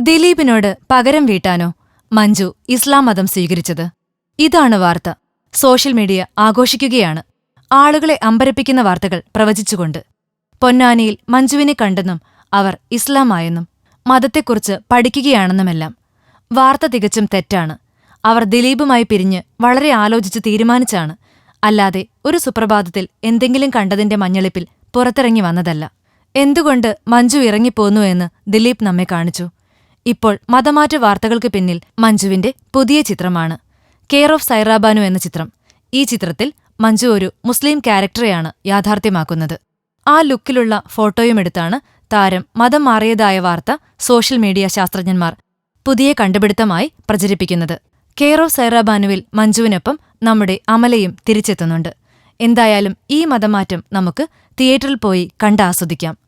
ദിലീപിനോട് പകരം വീട്ടാനോ? മഞ്ജു ഇസ്ലാം മതം സ്വീകരിച്ചത്. ഇതാണ് വാർത്ത. സോഷ്യൽ മീഡിയ ആഘോഷിക്കുകയാണ്. ആളുകളെ അമ്പരപ്പിക്കുന്ന വാർത്തകൾ പ്രവചിച്ചുകൊണ്ട്. പൊന്നാനിയിൽ മഞ്ജുവിനെ കണ്ടെന്നും അവർ ഇസ്ലാമായെന്നും മതത്തെക്കുറിച്ച് പഠിക്കുകയാണെന്നുമെല്ലാം. വാർത്ത തികച്ചും തെറ്റാണ്. അവർ ദിലീപുമായി പിരിഞ്ഞ് വളരെ ആലോചിച്ച് തീരുമാനിച്ചാണ്. അല്ലാതെ ഒരു സുപ്രഭാതത്തിൽ എന്തെങ്കിലും കണ്ടതിന്റെ മഞ്ഞളിപ്പിൽ പുറത്തിറങ്ങി വന്നതല്ല. എന്തുകൊണ്ട് മഞ്ജു ഇറങ്ങിപ്പോന്നു എന്ന് ദിലീപ് നമ്മെ കാണിച്ചു. ഇപ്പോൾ മതമാറ്റ വാർത്തകൾക്ക് പിന്നിൽ മഞ്ജുവിന്റെ പുതിയ ചിത്രമാണ്. കെയർ ഓഫ് സൈറാബാനു എന്ന ചിത്രം. ഈ ചിത്രത്തിൽ മഞ്ജു ഒരു മുസ്ലിം ക്യാരക്ടറെയാണ് യാഥാർത്ഥ്യമാക്കുന്നത്. ആ ലുക്കിലുള്ള ഫോട്ടോയുമെടുത്താണ് താരം മതം മാറിയതായ വാർത്ത സോഷ്യൽ മീഡിയ ശാസ്ത്രജ്ഞന്മാർ പുതിയ കണ്ടുപിടുത്തമായി പ്രചരിപ്പിക്കുന്നത്. കെയർ ഓഫ് സൈറാബാനുവിൽ മഞ്ജുവിനൊപ്പം നമ്മുടെ അമലയും തിരിച്ചെത്തുന്നുണ്ട്. എന്തായാലും ഈ മതമാറ്റം നമുക്ക് തിയേറ്ററിൽ പോയി കണ്ടാസ്വദിക്കാം